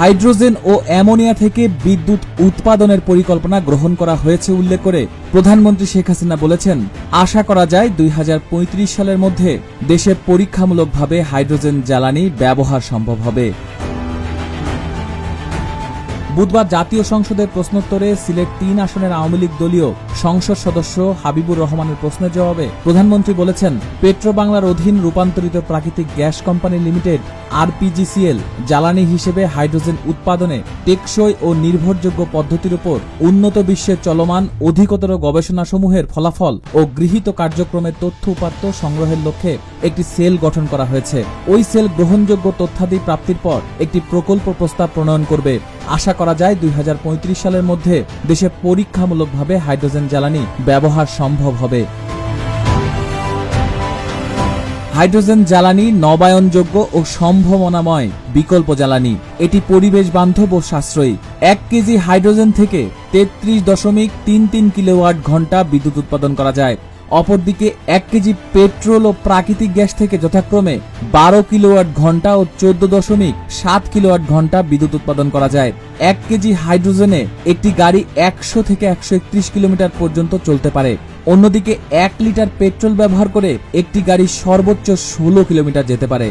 Hydrogen ও ammonia থেকে বিদ্যুৎ উৎপাদনের পরিকল্পনা গ্রহণ করা হয়েছে উল্লেখ করে প্রধানমন্ত্রী শেখ হাসিনা বলেছেন, আশা করা যায় দুই হাজার পঁয়ত্রিশ সালের মধ্যে দেশে পরীক্ষামূলকভাবে হাইড্রোজেন জ্বালানি ব্যবহার সম্ভব হবে। বুধবার জাতীয় সংসদের প্রশ্নোত্তরে সিলেট তিন আসনের আওয়ামী লীগ দলীয় সংসদ সদস্য হাবিবুর রহমানের প্রশ্নের জবাবে প্রধানমন্ত্রী বলেছেন পেট্রো বাংলার অধীন রূপান্তরিত প্রাকৃতিক গ্যাস কোম্পানি লিমিটেড আরপিজিসিএল জ্বালানি হিসেবে হাইড্রোজেন উৎপাদনে টেকসই ও নির্ভরযোগ্য পদ্ধতির উপর উন্নত বিশ্বের চলমান অধিকতর গবেষণাসমূহের ফলাফল ও গৃহীত কার্যক্রমের তথ্য উপাত্ত সংগ্রহের লক্ষ্যে একটি সেল গঠন করা হয়েছে। ওই সেল গ্রহণযোগ্য তথ্যাদি প্রাপ্তির পর একটি প্রকল্প প্রস্তাব প্রণয়ন করবে। আশা করা যায় দুই হাজার পঁয়ত্রিশ সালের মধ্যে দেশে পরীক্ষামূলকভাবে হাইড্রোজেন জ্বালানি ব্যবহার সম্ভব হবে। হাইড্রোজেন জ্বালানি নবায়নযোগ্য ও সম্ভাবনাময় বিকল্প জ্বালানি। এটি পরিবেশ বান্ধব ও সাশ্রয়ী। এক কেজি হাইড্রোজেন থেকে তেত্রিশ দশমিক তিন তিন কিলোওয়াট ঘণ্টা বিদ্যুৎ উৎপাদন করা যায়। অপরদিকে এক কেজি পেট্রোল ও প্রাকৃতিক গ্যাস থেকে যথাক্রমে বারো কিলোওয়াট ঘণ্টা ও চোদ্দ দশমিক সাত কিলোওয়াট ঘণ্টা বিদ্যুৎ উৎপাদন করা যায়। এক কেজি হাইড্রোজেনে একটি গাড়ি একশো থেকে একশো একত্রিশ কিলোমিটার পর্যন্ত চলতে পারে। অন্যদিকে এক লিটার পেট্রোল ব্যবহার করে একটি গাড়ি সর্বোচ্চ ষোলো কিলোমিটার যেতে পারে।